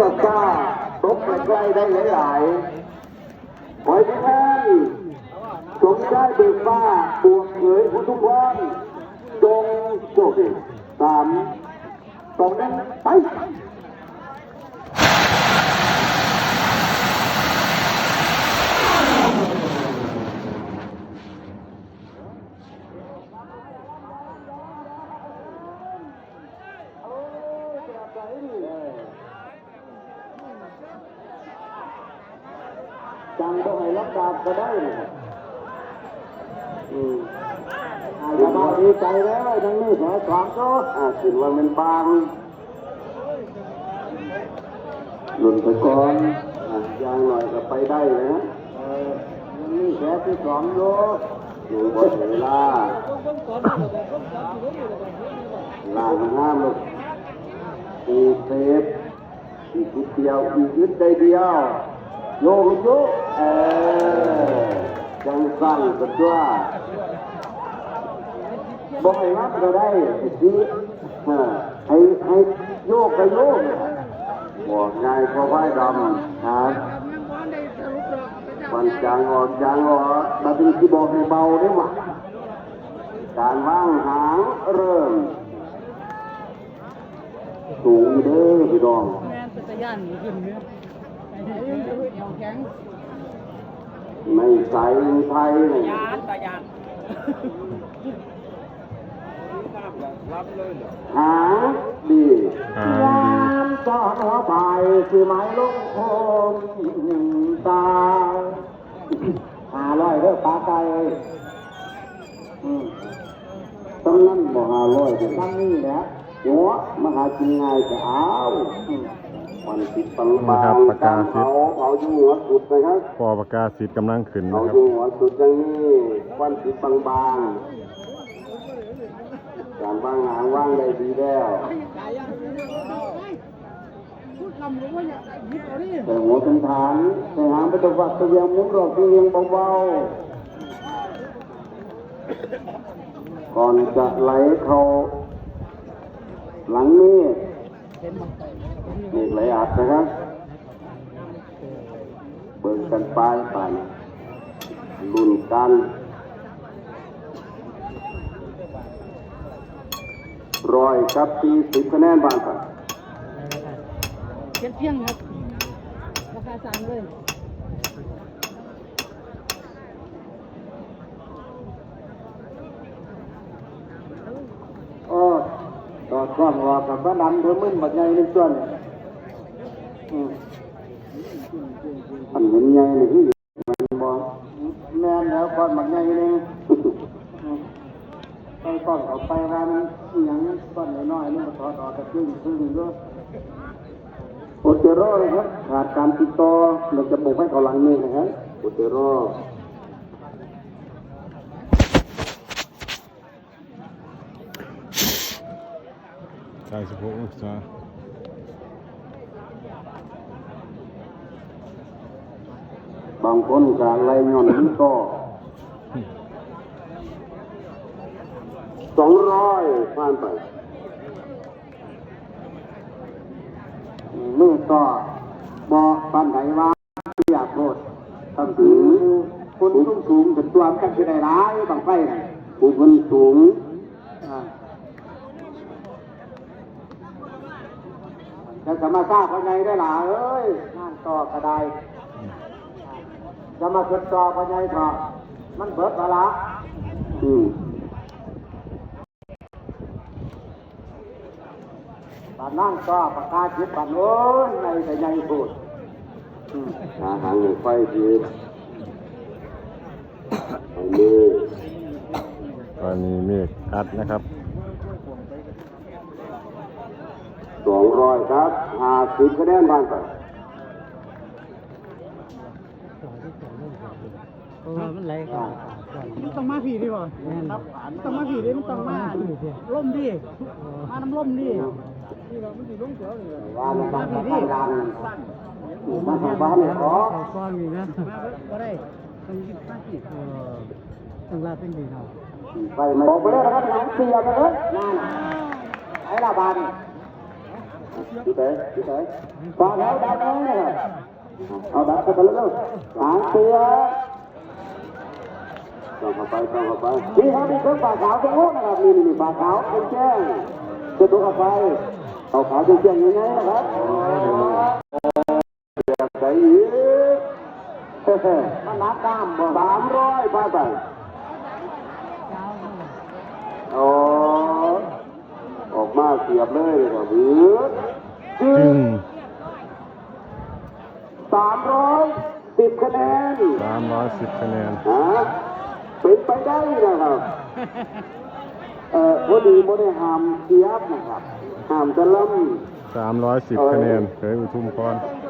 สกาตกใกล้ได้หลายๆขอให้ทุกท่านจงได้เบิกฟ้าบวกเผยผู้ทุกวันจงโชคดีสามสองนึ่งไป จังบ่ให้รับดาบก็ได้นะครับอืมอาจะมาดีใจแล้วทั้งนี้แผลสองก็อ่าขึ้นว่ามันบางหล่นไปก่อนอะยางหน่อยก็ไปได้เลยนะเออยังมีแผลที่สองอยู่หนูบ่เวลาลางมันห้ามลูกอีกเซฟอีกนิดเดียวอีกนิดเดียวโยกโยก เออจังสั่งก็ตัวบอกให้รับก็ได้สิให้ให้โยกก็โยกบอกง่ายก็ไหวดำนะมันจางออกจางออกมาถึงที่บอกให้เบาได้หว่าการว่างหางเริ่มสูงเด้อพี่น้องแม่นเป็นตะย่านขึ้นเนี่ยไอ้อแข็ง ไม่ใส่ไทยเลยยานตะย่านหาดีหางดียามสอนหัวไปคือไม้ลงโคมตาหาร้อยเด้อปลาไก่อืมต้องนั่นบ่หาร้อยแต่ตั้งนี่แหละหัวมาหากินง่ายจะเอา อืมวันติดปังบางการเผาเผาอยู่หัวสุดนะครับปอประกาศสิทธิ์กำลังขึ้นเอานะครับดูหัวสุดอย่างนี้ควันติดบางๆการวางหางว่างได้ดีแล้วพูดคำรู้ว่าอย่าหยิบเอาดิแต่หัวเป็นฐานแต่หางไปตะวัดตะเวียงมุกรอบตะเวียงเบาๆก่อนจะไหลเข้าหลังนี้ เห็นมัน นี่ไหลอัดนะครับ เบิ่ง กันไปไปลุ้นกันร้อยครับตีสิบคะแนนบานไปเพียงเพียงครับราคาสั่งเลยโอ้ตอดกล้องรอกับพระดำเธอมึนบัดใหญ่ในส่วนเนี่ยอืม อันเห็นใหญ่เลยที่มันบอกแม่นแล้วก้อนบัดใหญ่เลยอืมไปก้อนเอาไปว่ามันอหย่างก้อนน้อยๆนี่มาถอดออกกระซึ่งซึ่งด้วยโอเตโร่นะครับขาดการติดต่อเราจะบุกให้เขาหลังนี่นะครับโอเตโร่ใช่สิบหกองางคนก็ไล่ย่อนนี้ก็สองร้อยผ่านไปมือก็บอกปันไหนว่าอยากโทษถ้าถือคนสูงสูงเป็นตัวมันกันที่ได้ร้ายบางไฟนะผู้คนสูงจะสามารถทราบว่าไงได้หล่ะเอ้ยงานต่อกระได จะมาทดสอบยังไงก็มันเบิดแล้วละอืมปานนั่งก็ประกาศจิตปานโอ้ยในแต่ยังพูดอืมหาหางไฟดีอันนี้ตอนนี้เมฆอัดนะครับสองร้อยครับห้าสิบคะแนนผ่านไป เออมันไหลก่อนมันต้องมาผีดิบ่ครับมันต้องมาผีดิมันต้องมาล่มดิมาน้ำล่มดินี่เราไม่ดีล่มเสียวเลยว่ามันต้องไปรันมาทางบ้านเนี่ยขอเขาก้อนมีนะมาก็ได้ต้องยิบมาผีเออต้องลาเป็นดีเนาะไปไหมบอกไปเลยนะครับหนังเสียไปเลยนั่นไอ้ละบานดูเต๋ดูเต๋ฝากแล้วดันเลยนะครับเอาดันเข้าไปแล้วหางเสือ ต้องเข้าไปต้องเข้าไปนี่ครับมีเครื่องฝาขาวตรงโน้นนะครับนี่นี่ฝาขาวเป็นแจ้งจะดูเข้าไปเอาขาวเป็นแจ้งยังไงนะครับเดี๋ยวใส่อีกมันนับตามบ่สามร้อยบาทไปโอ้ออกมาเสียบเลยครับหรือจึจึงงสามร้อยสิบคะแนนสามร้อยสิบคะแนนฮะ เป็นไปได้นะครับเอ่อพอดีบ่ได้ห้ามเสียบนะครับห้ามจะล่ำสามร้อยสิบคะแนนเคยอุทุมพรเ